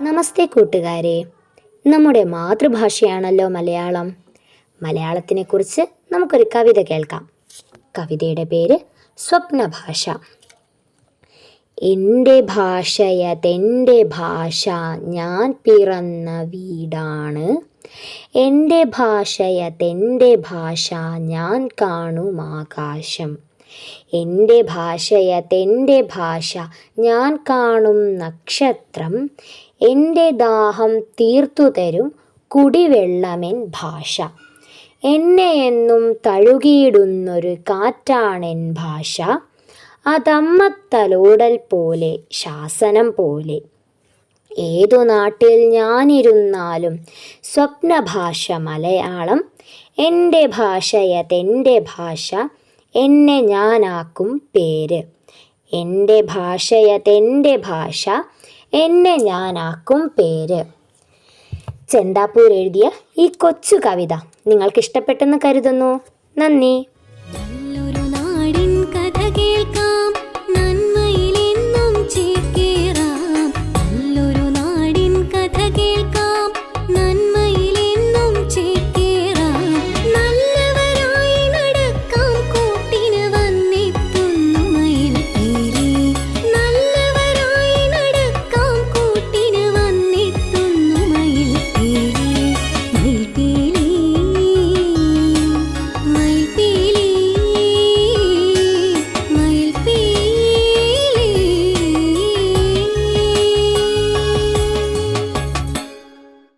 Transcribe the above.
നമസ്തേ കൂട്ടുകാരെ. നമ്മുടെ മാതൃഭാഷയാണല്ലോ മലയാളം. മലയാളത്തിനെക്കുറിച്ച് നമുക്കൊരു കവിത കേൾക്കാം. കവിതയുടെ പേര് സ്വപ്നഭാഷ. എന്റെ ഭാഷയതെന്റെ ഭാഷ ഞാൻ പിറന്ന വീടാണ്. എന്റെ ഭാഷയതെന്റെ ഭാഷ ഞാൻ കാണും ആകാശം. എന്റെ ഭാഷയ തെന്റെ ഭാഷ ഞാൻ കാണും നക്ഷത്രം. എന്റെ ദാഹം തീർത്തു തരും കുടിവെള്ളമെൻ ഭാഷ. എന്നെ എന്നും തഴുകിയിടുന്നൊരു കാറ്റാണെൻ ഭാഷ. അതമ്മത്തലോടൽ പോലെ ശാസനം പോലെ. ഏതു നാട്ടിൽ ഞാനിരുന്നാലും സ്വപ്നഭാഷ മലയാളം. എന്റെ ഭാഷയതെന്റെ ഭാഷ എന്നെ ഞാനാക്കും പേര്. എന്റെ ഭാഷയതെന്റെ ഭാഷ എന്നെ ഞാനാക്കും പേര്. ചെന്താപ്പൂർ എഴുതിയ ഈ കൊച്ചു കവിത നിങ്ങൾക്ക് ഇഷ്ടപ്പെട്ടെന്ന് കരുതുന്നു. നന്ദി.